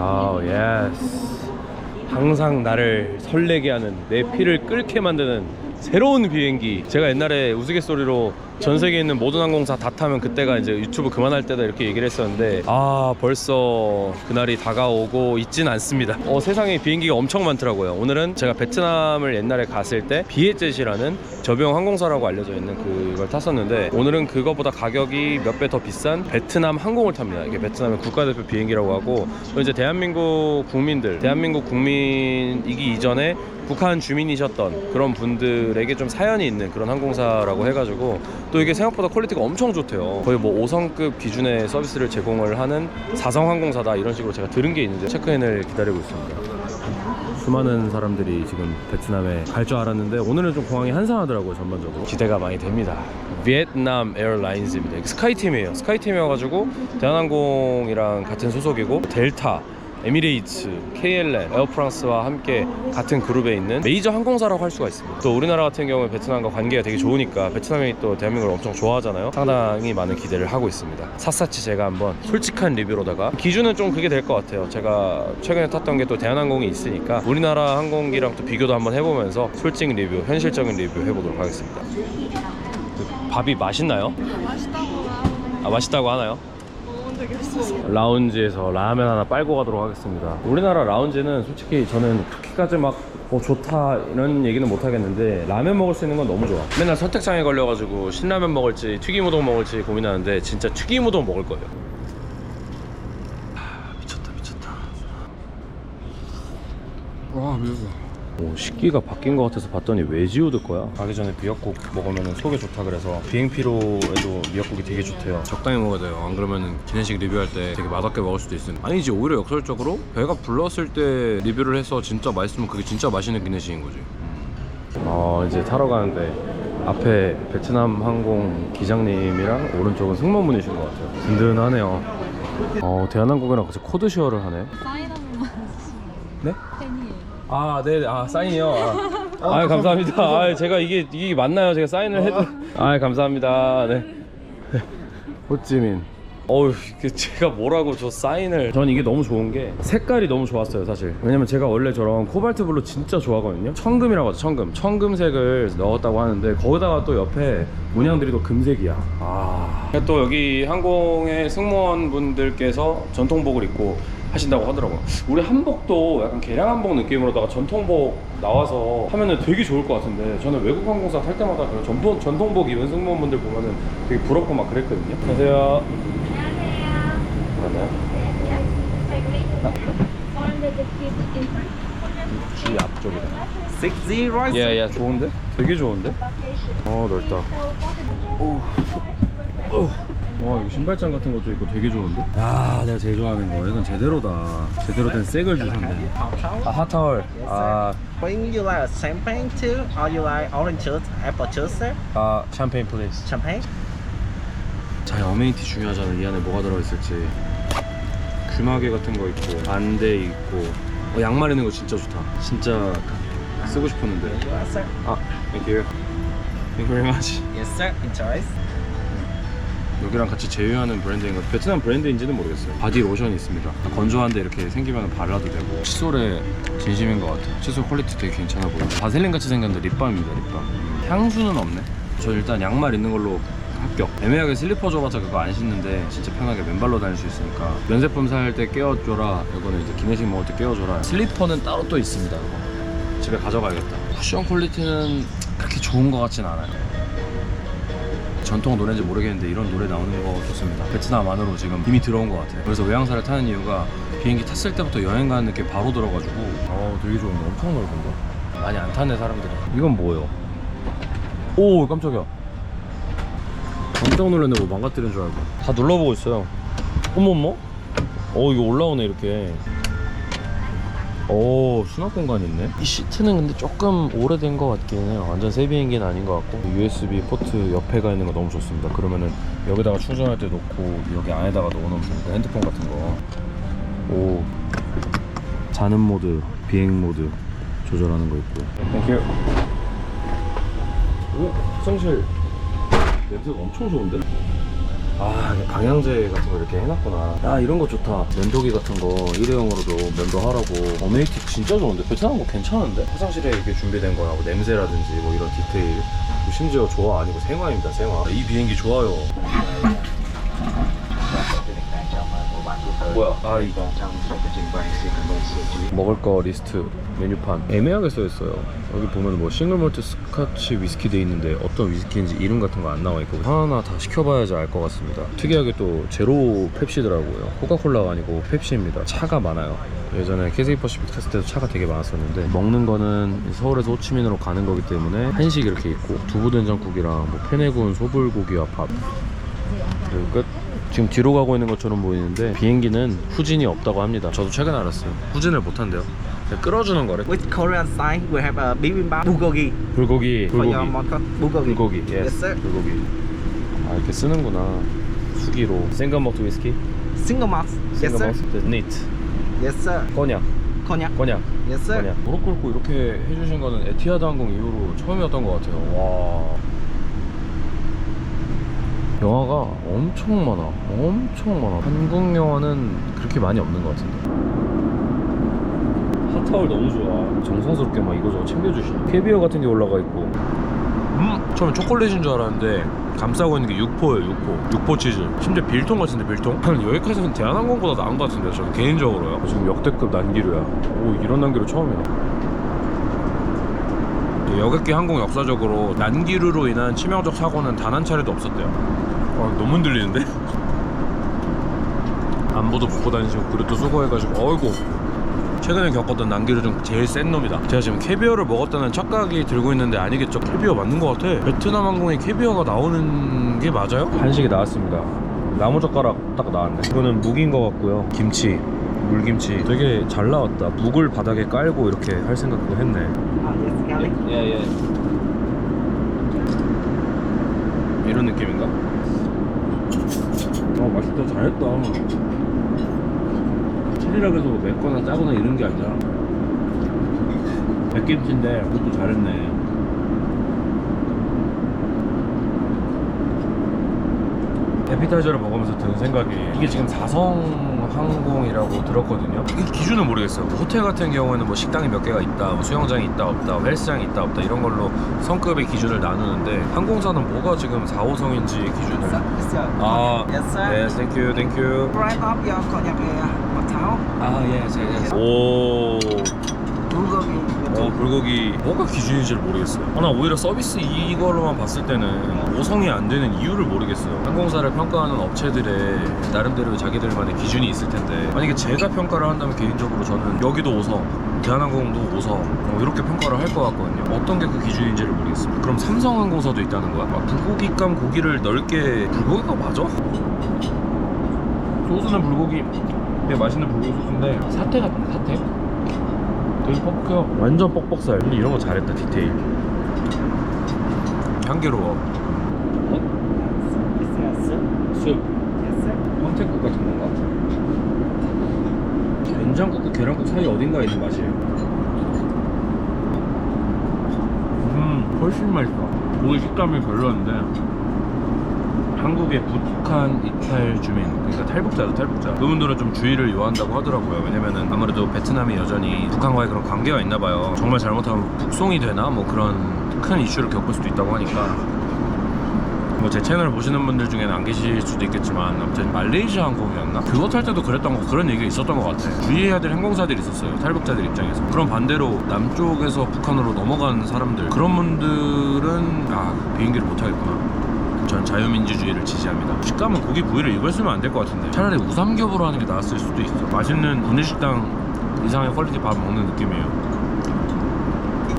아, 예스. 항상 나를 설레게 하는 내 피를 끓게 만드는 새로운 비행기. 제가 옛날에 우스갯소리로 전 세계에 있는 모든 항공사 다 타면 그때가 이제 유튜브 그만할 때다 이렇게 얘기를 했었는데 아 벌써 그날이 다가오고 있진 않습니다. 어 세상에 비행기가 엄청 많더라고요. 오늘은 제가 베트남을 옛날에 갔을 때 비에젯이라는 저비용 항공사라고 알려져 있는 그걸 탔었는데 오늘은 그거보다 가격이 몇 배 더 비싼 베트남 항공을 탑니다. 이게 베트남의 국가대표 비행기라고 하고 또 이제 대한민국 국민들, 대한민국 국민이기 이전에 북한 주민이셨던 그런 분들에게 좀 사연이 있는 그런 항공사라고 해가지고 또 이게 생각보다 퀄리티가 엄청 좋대요. 거의 뭐 5성급 기준의 서비스를 제공을 하는 4성 항공사다 이런 식으로 제가 들은 게 있는데 체크인을 기다리고 있습니다. 수많은 사람들이 지금 베트남에 갈 줄 알았는데 오늘은 좀 공항이 한산하더라고요 전반적으로 기대가 많이 됩니다 비엔남 에어라인즈입니다 스카이팀이에요 스카이팀이어가지고 대한항공이랑 같은 소속이고 델타 에미레이츠, KLM, 에어프랑스와 함께 같은 그룹에 있는 메이저 항공사라고 할 수가 있습니다. 또 우리나라 같은 경우에 베트남과 관계가 되게 좋으니까 베트남이 또 대한민국을 엄청 좋아하잖아요. 상당히 많은 기대를 하고 있습니다. 샅샅이 제가 한번 솔직한 리뷰로다가 기준은 좀 그게 될 것 같아요. 제가 최근에 탔던 게 또 대한항공이 있으니까 우리나라 항공기랑 또 비교도 한번 해보면서 솔직 리뷰, 현실적인 리뷰 해보도록 하겠습니다. 그 밥이 맛있나요? 맛있다고 아 맛있다고 하나요? 적이 없어서 라운지에서 라면 하나 빨고 가도록 하겠습니다. 우리나라 라운지는 솔직히 저는 그렇게까지 막 어, 좋다 이런 얘기는 못 하겠는데 라면 먹을 수 있는 건 너무 좋아. 맨날 선택장애 걸려가지고 신라면 먹을지 튀김 우동 먹을지 고민하는데 진짜 튀김 우동 먹을 거예요. 아, 미쳤다 미쳤다. 와 미쳤어 오, 식기가 바뀐 것 같아서 봤더니 외지우드 거야. 가기 전에 미역국 먹으면 속에 좋다 그래서 비행피로에도 미역국이 되게 좋대요. 적당히 먹어야 돼요. 안 그러면 기내식 리뷰할 때 되게 맛없게 먹을 수도 있으니. 아니지 오히려 역설적으로 배가 불렀을 때 리뷰를 해서 진짜 맛있으면 그게 진짜 맛있는 기내식인 거지. 어 이제 타러 가는데 앞에 베트남 항공 기장님이랑 오른쪽은 승무원분이신 것 같아요. 든든하네요. 어 대한항공이랑 같이 코드 쉐어를 하네. 사인 한 번만 네? 아, 네, 아 사인이요. 아, 아 감사합니다. 아, 제가 이게 이게 맞나요? 제가 사인을 해도. 아, 감사합니다. 네. 호찌민. 어우, 그 제가 뭐라고 저 사인을. 전 이게 너무 좋은 게 색깔이 너무 좋았어요, 사실. 왜냐면 제가 원래 저런 코발트 블루 진짜 좋아하거든요. 청금이라고 하죠, 청금. 청금색을 넣었다고 하는데 거기다가 또 옆에 문양들이 또 금색이야. 아. 또 여기 항공의 승무원분들께서 전통복을 입고 하신다고 하더라고요. 우리 한복도 약간 개량 한복 느낌으로다가 전통복 나와서 하면은 되게 좋을 것 같은데 저는 외국 항공사 탈 때마다 그런 전통, 전통복 입은 승무원분들 보면은 되게 부럽고 막 그랬거든요. 안녕하세요. 맞나요? G 앞쪽이다. Six zero 예, 예, 좋은데? 되게 좋은데? 어, 넓다. 오. 오. 와, 이거 신발장 같은 것도 있고 되게 좋은데? 야, 내가 제일 좋아하는 거. 이건 제대로다. 제대로 된 색을 주셨네. 아, 핫타월. 아, When you like champagne too, or you like orange juice, apple juice, sir? 아, 샴페인 플레이스. champagne? 자, 어메니티 중요하잖아. 이 안에 뭐가 들어있을지. 귀마개 같은 거 있고, 반대 있고. 어, 양말 있는 거 진짜 좋다. 진짜 쓰고 싶었는데. Yes, sir. 아, thank you. Thank you very much. Yes, sir. Enjoy. 여기랑 같이 제휴하는 브랜드인 것 베트남 브랜드인지는 모르겠어요. 바디 로션이 있습니다. 건조한데 이렇게 생기면 발라도 되고. 칫솔에 진심인 것 같아요. 칫솔 퀄리티 되게 괜찮아 보여요 바셀린 같이 생겼는데 립밤입니다 립밤. 향수는 없네? 저 일단 양말 있는 걸로 합격. 애매하게 슬리퍼 줘봐서 그거 안 신는데 진짜 편하게 맨발로 다닐 수 있으니까. 면세품 살 때 깨워줘라. 이거는 이제 기내식 먹을 때 깨워줘라. 슬리퍼는 따로 또 있습니다 이거. 집에 가져가야겠다. 쿠션 퀄리티는 그렇게 좋은 것 같진 않아요 전통 노래인지 모르겠는데 이런 노래 나오는 거 좋습니다. 베트남 안으로 지금 이미 들어온 것 같아요. 그래서 외항사를 타는 이유가 비행기 탔을 때부터 여행 가는 느낌 바로 들어가지고 어 되게 좋은데 엄청 넓은데 많이 안 타네 사람들이. 이건 뭐예요? 오 깜짝이야. 깜짝 놀랐네 뭐 망가뜨린 줄 알고. 다 눌러보고 있어요. 어머머? 어 이거 올라오네 이렇게. 오 수납 공간이 있네. 이 시트는 근데 조금 오래된 것 같긴 해요. 완전 새 비행기는 아닌 것 같고. USB 포트 옆에가 있는 거 너무 좋습니다. 그러면은 여기다가 충전할 때 놓고 여기 안에다가 넣어놓으면 됩니다. 핸드폰 같은 거오. 자는 모드 비행 모드 조절하는 거 있고 땡큐 오 화장실 냄새가 엄청 좋은데? 아 방향제 같은 거 이렇게 해놨구나. 야 이런 거 좋다. 면도기 같은 거 일회용으로도 면도하라고. 어메이티 진짜 좋은데? 베트남 거 괜찮은데? 화장실에 이렇게 준비된 거나 뭐 냄새라든지 뭐 이런 디테일. 뭐 심지어 좋아 아니고 생화입니다 생화. 이 비행기 좋아요 뭐야 아 이거 먹을 거 리스트 메뉴판 애매하게 써 있어요. 여기 보면 뭐 싱글 몰트 스카치 위스키 돼 있는데 어떤 위스키인지 이름 같은 거 안 나와 있고 하나하나 다 시켜봐야지 알 것 같습니다. 특이하게 또 제로 펩시더라고요. 코카콜라가 아니고 펩시입니다. 차가 많아요. 예전에 캐세이 퍼시픽 탔을 때도 차가 되게 많았었는데 먹는 거는 서울에서 호치민으로 가는 거기 때문에 한식 이렇게 있고 두부 된장국이랑 뭐 페네 구운 소불고기와 밥 그리고 끝. 지금 뒤로 가고 있는 것처럼 보이는데 비행기는 후진이 없다고 합니다. 저도 최근에 알았어요. 후진을 못 한대요. 끌어주는 거래. With Korean side, we have a bibimbap bulgogi 불고기, for your 불고기. Bulgogi. 불고기. Yes, Yes, sir. 불고기. 아 이렇게 쓰는구나. 수기로. 생강먹도 위스키. Single malt. Yes, sir. The neat. Yes, sir. 꼬냑, Cognac. 꼬냑, Yes, sir. 꼬냑. 무릎 꿇고 이렇게 해주신 거는 에티하드 항공 이후로 처음이었던 것 같아요. 와. 영화가 엄청 많아. 엄청 많아. 한국 영화는 그렇게 많이 없는 것 같은데. 핫타월 너무 좋아. 정성스럽게 막 이거저거 챙겨주시네. 캐비어 같은 게 올라가 있고. 음, 처음에 초콜릿인 줄 알았는데 감싸고 있는 게 육포예요, 육포. 육포 치즈. 심지어 빌통 같은데 빌통? 여기까지는 대한항공보다 나은 것 같은데 저는 개인적으로요. 지금 역대급 난기류야. 오, 이런 난기류 처음이야. 여객기 항공 역사적으로 난기류로 인한 치명적 사고는 단 한 차례도 없었대요. 아, 너무 흔들리는데? 안보도 붙고 다니시고 그릇도 수거해가지고 어이구. 최근에 겪었던 난기류 중 제일 센 놈이다. 제가 지금 캐비어를 먹었다는 착각이 들고 있는데 아니겠죠? 캐비어 맞는 것 같아. 베트남 항공에 캐비어가 나오는 게 맞아요? 한식이 나왔습니다. 나무젓가락 딱 나왔네. 이거는 묵인 것 같고요. 김치 물김치. 되게 잘 나왔다. 묵을 바닥에 깔고 이렇게 할 생각도 했네. Ah, yes, garlic. 예예 이런 느낌인가? 어 맛있다. 잘했다. 칠이라 그래서 맵거나 짜거나 이런 게 아니라 백김치인데 그것도 잘했네. 에피타이저를 먹으면서 드는 생각이 이게 지금 사성 항공이라고 들었거든요. 이 기준은 모르겠어요. 뭐 호텔 같은 경우에는 뭐 식당이 몇 개가 있다, 뭐 수영장이 있다 없다, 헬스장이 있다 없다 이런 걸로 성급의 기준을 나누는데 항공사는 뭐가 지금 4, 5성인지 기준을 Yes, sir. 아, Yes, sir. 네, 땡큐, 땡큐. Right up your cognac here. What towel? 아, 예, 예. 오. 어, 불고기 뭐가 기준인지 를 모르겠어요. 아, 나 오히려 서비스 이걸로만 봤을 때는 5성이 안 되는 이유를 모르겠어요. 항공사를 평가하는 업체들의 나름대로 자기들만의 기준이 있을 텐데 만약에 제가 평가를 한다면 개인적으로 저는 여기도 5성, 대한항공도 5성 어, 이렇게 평가를 할 것 같거든요. 어떤 게 그 기준인지를 모르겠습니다. 그럼 삼성항공사도 있다는 거야? 막 불고기감 고기를 넓게 불고기가 맞아? 소스는 불고기 되게 맛있는 불고기 소스인데 사태 같은 사태? 되게 뻑뻑해요 완전 뻑뻑살 근데 이런 거 잘했다 디테일. 향기로워. Yes, sir. 황태국 같은 건가? 된장국과 계란국 사이 어딘가에 있는 맛이에요. 음 훨씬 맛있어. 고기 식감이 별로였는데 한국의 북한 이탈 주민 그러니까 탈북자도 탈북자. 그분들은 좀 주의를 요한다고 하더라고요. 왜냐면은 아무래도 베트남이 여전히 북한과의 그런 관계가 있나 봐요. 정말 잘못하면 북송이 되나? 뭐 그런 큰 이슈를 겪을 수도 있다고 하니까. 뭐제 채널 보시는 분들 중에는 안 계실 수도 있겠지만 아무튼 말레이시아 항공이었나? 그거 탈 때도 그랬던 거 그런 얘기가 있었던 것 같아 주의해야 될 항공사들이 있었어요 탈북자들 입장에서. 그럼 반대로 남쪽에서 북한으로 넘어간 사람들. 그런 분들은 아 비행기를 못 타겠구나 전 자유민주주의를 지지합니다. 식감은 고기 부위를 이걸 쓰면 안 될 것 같은데. 차라리 우삼겹으로 하는 게 나았을 수도 있어. 맛있는 분식당 이상의 퀄리티 밥 먹는 느낌이에요.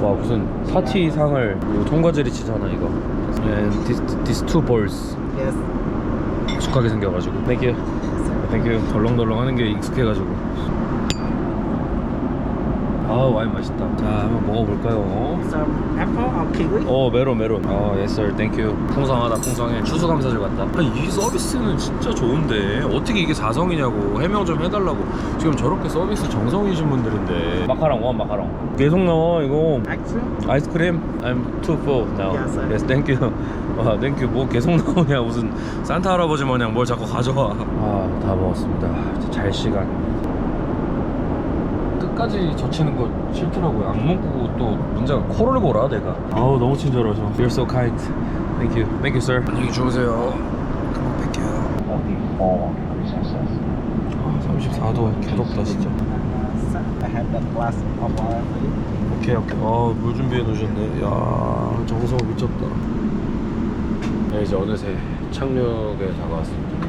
와 무슨 사티 상을 이거 통과제리 치잖아 이거. And this, these two balls. Yes. 익숙하게 생겨가지고. 땡큐 덜렁덜렁 하는 게 익숙해가지고 아 와인 맛있다. 자 한번 먹어볼까요? Some apple or kiwi? 어 메론 메론. sir, thank you. 풍성하다 풍성해. 추수감사절 같다. 아니, 이 서비스는 진짜 좋은데 어떻게 이게 4성이냐고 해명 좀 해달라고. 지금 저렇게 서비스 정성이신 분들인데. 마카롱 원 마카롱. 계속 나와 이거. Actually, 아이스크림? I'm too full now. Yes, sir. Yes, thank you. 와, thank you. 뭐 계속 나오냐 무슨 산타 할아버지 마냥 뭘 자꾸 가져와. 아, 다 먹었습니다. 잘 시간. 끝까지 젖히는 거 싫더라고요. 악몽 꾸고 또 문제가 코를 골아 내가. 아우 너무 친절하셔. You're so kind. Thank you. Thank you, sir. 안녕히 주무세요. 금방 뵐게요. 아, 34도 개덥다 진짜. 오케이 오케이 아물 준비해 놓으셨네 야 정성 미쳤다 네 이제 어느새 착륙에 다가왔습니다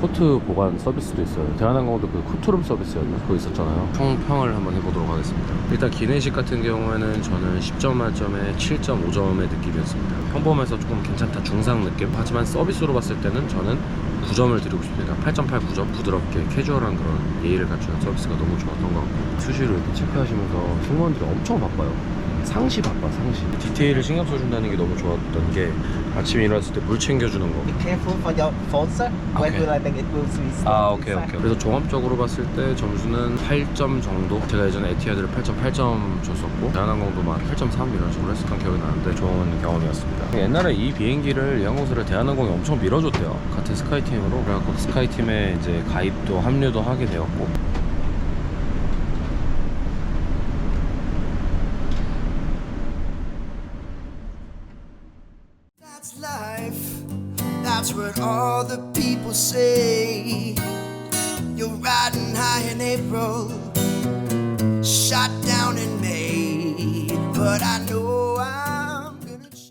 코트 보관 서비스도 있어요. 대한항공도 그 코트룸 서비스였나? 그거 있었잖아요. 평평을 한번 해보도록 하겠습니다. 일단 기내식 같은 경우에는 저는 10점 만점에 7.5점의 느낌이었습니다. 평범해서 조금 괜찮다 중상 느낌. 하지만 서비스로 봤을 때는 저는 9점을 드리고 싶습니다. 8.8 9점 부드럽게 캐주얼한 그런 예의를 갖추는 서비스가 너무 좋았던 것 같고 수시로 이렇게 체크하시면서 승무원들이 엄청 바빠요. 상시 바빠 상시. 디테일을 신경 써준다는 게 너무 좋았던 게 아침에 일어났을 때 물 챙겨주는 거. Be careful for your phone, sir. When Okay. you like it will switch. 아 오케이 오케이 그래서 종합적으로 봤을 때 점수는 8점 정도. 제가 예전에 에티하드를 8.8점 줬었고 대한항공도 막 8.3 이런 식으로 했었던 기억이 나는데 좋은 경험이었습니다. 옛날에 이 비행기를 이 항공사를 대한항공이 엄청 밀어줬대요. 같은 스카이팀으로. 그래갖고 스카이팀에 이제 가입도 합류도 하게 되었고 what all the people say. You're riding high in April,